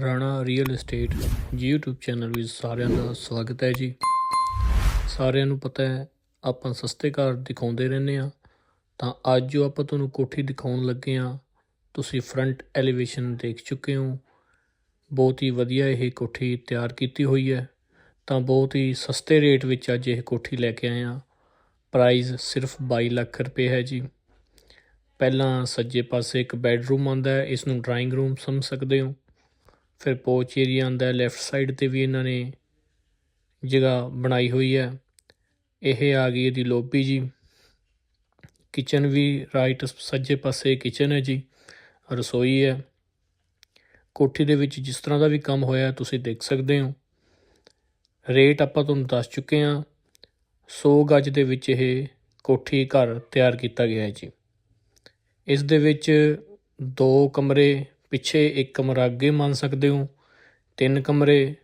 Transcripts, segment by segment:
Rana real estate YouTube channel ਵਿੱਚ ਸਾਰਿਆਂ ਦਾ ਸਵਾਗਤ ਹੈ ਜੀ। ਸਾਰਿਆਂ ਨੂੰ ਪਤਾ ਹੈ, ਆਪਾਂ ਸਸਤੇ ਘਰ ਦਿਖਾਉਂਦੇ ਰਹਿੰਦੇ ਆ ਤਾਂ ਅੱਜ ਜੋ ਆਪਾਂ ਤੁਹਾਨੂੰ ਕੋਠੀ ਦਿਖਾਉਣ ਲੱਗੇ ਆ ਤੁਸੀਂ ਫਰੰਟ ਐਲੀਵੇਸ਼ਨ ਦੇਖ ਚੁੱਕੇ ਹੋ। ਬਹੁਤ ਹੀ ਵਧੀਆ ਇਹ ਕੋਠੀ ਤਿਆਰ ਕੀਤੀ ਹੋਈ ਹੈ। ਤਾਂ ਬਹੁਤ ਹੀ ਸਸਤੇ ਰੇਟ ਵਿੱਚ ਅੱਜ ਇਹ ਕੋਠੀ ਲੈ ਕੇ ਆਏ ਆ ਪ੍ਰਾਈਸ ਸਿਰਫ 22 ਲੱਖ ਰੁਪਏ ਹੈ ਜੀ। ਪਹਿਲਾਂ ਸੱਜੇ ਪਾਸੇ ਇੱਕ ਬੈੱਡਰੂਮ ਆਉਂਦਾ ਹੈ, ਇਸ ਨੂੰ ਡਰਾਇੰਗ ਰੂਮ ਸਮਝ ਸਕਦੇ ਹੋ। ਫਿਰ ਪੋਚ ਏਰੀਆ ਆਉਂਦਾ ਲੈਫਟ ਸਾਈਡ ਤੇ ਵੀ ਇਹਨਾਂ ਨੇ ਜਗ੍ਹਾ ਬਣਾਈ ਹੋਈ ਹੈ। ਇਹ ਆ ਗਈ ਇਹਦੀ ਲੋਬੀ ਜੀ। ਕਿਚਨ ਵੀ ਰਾਈਟ ਸੱਜੇ ਪਾਸੇ ਕਿਚਨ ਹੈ ਜੀ, ਰਸੋਈ ਹੈ। ਕੋਠੀ ਦੇ ਵਿੱਚ ਜਿਸ ਤਰ੍ਹਾਂ ਦਾ ਵੀ ਕੰਮ ਹੋਇਆ, ਤੁਸੀਂ ਦੇਖ ਸਕਦੇ ਹੋ। ਰੇਟ ਆਪਾਂ ਤੁਹਾਨੂੰ ਦੱਸ ਚੁੱਕੇ ਹਾਂ 100 ਗਜ ਦੇ ਵਿੱਚ ਇਹ ਕੋਠੀ ਘਰ ਤਿਆਰ ਕੀਤਾ ਗਿਆ ਹੈ ਜੀ। ਇਸ ਦੇ ਵਿੱਚ ਦੋ ਕਮਰੇ ਪਿੱਛੇ ਇੱਕ ਕਮਰਾ ਅੱਗੇ ਮੰਨ ਸਕਦੇ ਹੋ, ਤਿੰਨ ਕਮਰੇ,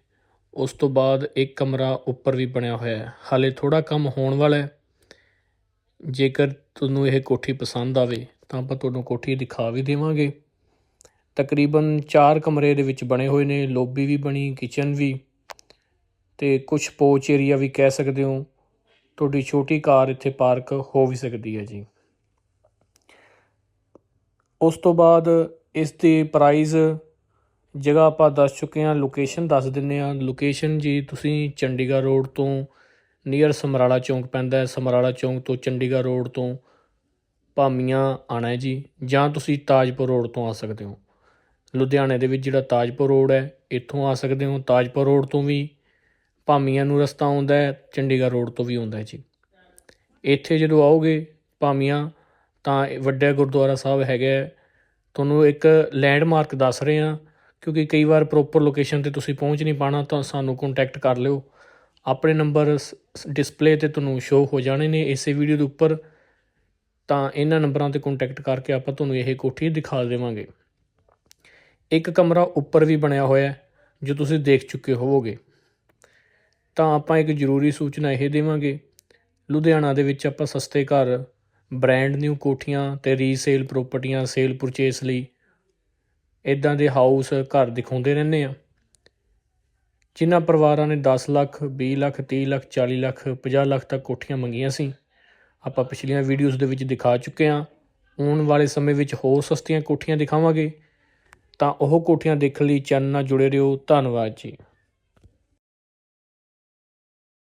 ਉਸ ਤੋਂ ਬਾਅਦ ਇੱਕ ਕਮਰਾ ਉੱਪਰ ਵੀ ਬਣਿਆ ਹੋਇਆ ਹੈ। ਹਾਲੇ ਥੋੜਾ ਕੰਮ ਹੋਣ ਵਾਲਾ ਹੈ। ਜੇਕਰ ਤੁਹਾਨੂੰ ਇਹ ਕੋਠੀ ਪਸੰਦ ਆਵੇ, ਤਾਂ ਆਪਾਂ ਤੁਹਾਨੂੰ ਕੋਠੀ ਦਿਖਾ ਵੀ ਦੇਵਾਂਗੇ। ਤਕਰੀਬਨ 4 ਕਮਰੇ ਦੇ ਵਿੱਚ ਬਣੇ ਹੋਏ ਨੇ, ਲੋਬੀ ਵੀ ਬਣੀ, ਕਿਚਨ ਵੀ, ਤੇ ਕੁਝ ਪੋਚ ਏਰੀਆ ਵੀ ਕਹਿ ਸਕਦੇ ਹੋ। ਤੁਹਾਡੀ ਛੋਟੀ ਕਾਰ ਇੱਥੇ ਪਾਰਕ ਹੋ ਵੀ ਸਕਦੀ ਹੈ ਜੀ। ਉਸ ਤੋਂ ਬਾਅਦ ਇਸ ਦੀ ਪ੍ਰਾਈਜ਼ ਜਗ੍ਹਾ ਆਪਾਂ ਦੱਸ ਚੁੱਕੇ ਹਾਂ ਲੋਕੇਸ਼ਨ ਦੱਸ ਦਿੰਨੇ ਆ ਲੋਕੇਸ਼ਨ ਜੀ, ਤੁਸੀਂ ਚੰਡੀਗੜ੍ਹ ਰੋਡ ਤੋਂ ਨੀਅਰ ਸਮਰਾਲਾ ਚੌਂਕ ਪੈਂਦਾ ਹੈ। ਸਮਰਾਲਾ ਚੌਂਕ ਤੋਂ ਚੰਡੀਗੜ੍ਹ ਰੋਡ ਤੋਂ ਭਾਮੀਆਂ ਆਣਾ ਹੈ ਜੀ, ਜਾਂ ਤੁਸੀਂ ਤਾਜਪੁਰ ਰੋਡ ਤੋਂ ਆ ਸਕਦੇ ਹੋ। ਲੁਧਿਆਣੇ ਦੇ ਵਿੱਚ ਜਿਹੜਾ ਤਾਜਪੁਰ ਰੋਡ ਹੈ, ਇੱਥੋਂ ਆ ਸਕਦੇ ਹੋ। ਤਾਜਪੁਰ ਰੋਡ ਤੋਂ ਵੀ ਭਾਮੀਆਂ ਨੂੰ ਰਸਤਾ ਆਉਂਦਾ ਹੈ, ਚੰਡੀਗੜ੍ਹ ਰੋਡ ਤੋਂ ਵੀ ਆਉਂਦਾ ਹੈ ਜੀ। ਇੱਥੇ ਜਦੋਂ ਆਓਗੇ ਭਾਮੀਆਂ, ਤਾਂ ਇਹ ਵੱਡਾ ਗੁਰਦੁਆਰਾ ਸਾਹਿਬ ਹੈਗਾ ਤੁਹਾਨੂੰ ਇੱਕ ਲੈਂਡਮਾਰਕ ਦੱਸ ਰਹੇ ਹਾਂ, ਕਿਉਂਕਿ ਕਈ ਵਾਰ ਪ੍ਰੋਪਰ ਲੋਕੇਸ਼ਨ ਤੇ ਤੁਸੀਂ ਪਹੁੰਚ ਨਹੀਂ ਪਾਣਾ ਤਾਂ ਸਾਨੂੰ ਕੰਟੈਕਟ ਕਰ ਲਿਓ। ਆਪਣੇ ਨੰਬਰ ਡਿਸਪਲੇ ਤੇ ਤੁਹਾਨੂੰ ਸ਼ੋ ਹੋ ਜਾਣੇ ਨੇ ਇਸੇ ਵੀਡੀਓ ਦੇ ਉੱਪਰ। ਤਾਂ ਇਹਨਾਂ ਨੰਬਰਾਂ ਤੇ ਕੰਟੈਕਟ ਕਰਕੇ ਆਪਾਂ ਤੁਹਾਨੂੰ ਇਹ ਕੋਠੀ ਦਿਖਾ ਦੇਵਾਂਗੇ। ਇੱਕ ਕਮਰਾ ਉੱਪਰ ਵੀ ਬਣਿਆ ਹੋਇਆ ਹੈ, ਜੋ ਤੁਸੀਂ ਦੇਖ ਚੁੱਕੇ ਹੋਵੋਗੇ। ਤਾਂ ਆਪਾਂ ਇੱਕ ਜ਼ਰੂਰੀ ਸੂਚਨਾ ਇਹ ਦੇਵਾਂਗੇ। ਲੁਧਿਆਣਾ ਦੇ ਵਿੱਚ ਆਪਾਂ ਸਸਤੇ ਘਰ ਬ੍ਰੈਂਡ ਨਿਊ ਕੋਠੀਆਂ ਤੇ ਰੀਸੇਲ ਪ੍ਰਾਪਰਟੀਆਂ ਸੇਲ ਪਰਚੇਸ ਲਈ ਇਦਾਂ ਦੇ ਹਾਊਸ ਘਰ ਦਿਖਾਉਂਦੇ ਰਹਿੰਦੇ ਆ। ਜਿਨ੍ਹਾਂ ਪਰਿਵਾਰਾਂ ਨੇ 10 ਲੱਖ 20 ਲੱਖ 30 ਲੱਖ 40 ਲੱਖ 50 ਲੱਖ ਤੱਕ ਕੋਠੀਆਂ ਮੰਗੀਆਂ ਸੀ, ਆਪਾਂ ਪਿਛਲੀਆਂ ਵੀਡੀਓਜ਼ ਦੇ ਵਿੱਚ ਦਿਖਾ ਚੁੱਕੇ ਹਾਂ। ਆਉਣ ਵਾਲੇ ਸਮੇਂ ਵਿੱਚ ਹੋਰ ਸਸਤੀਆਂ ਕੋਠੀਆਂ ਦਿਖਾਵਾਂਗੇ। ਤਾਂ ਉਹ ਕੋਠੀਆਂ ਦੇਖਣ ਲਈ ਚੈਨਲ ਨਾਲ ਜੁੜੇ ਰਹੋ। ਧੰਨਵਾਦ ਜੀ।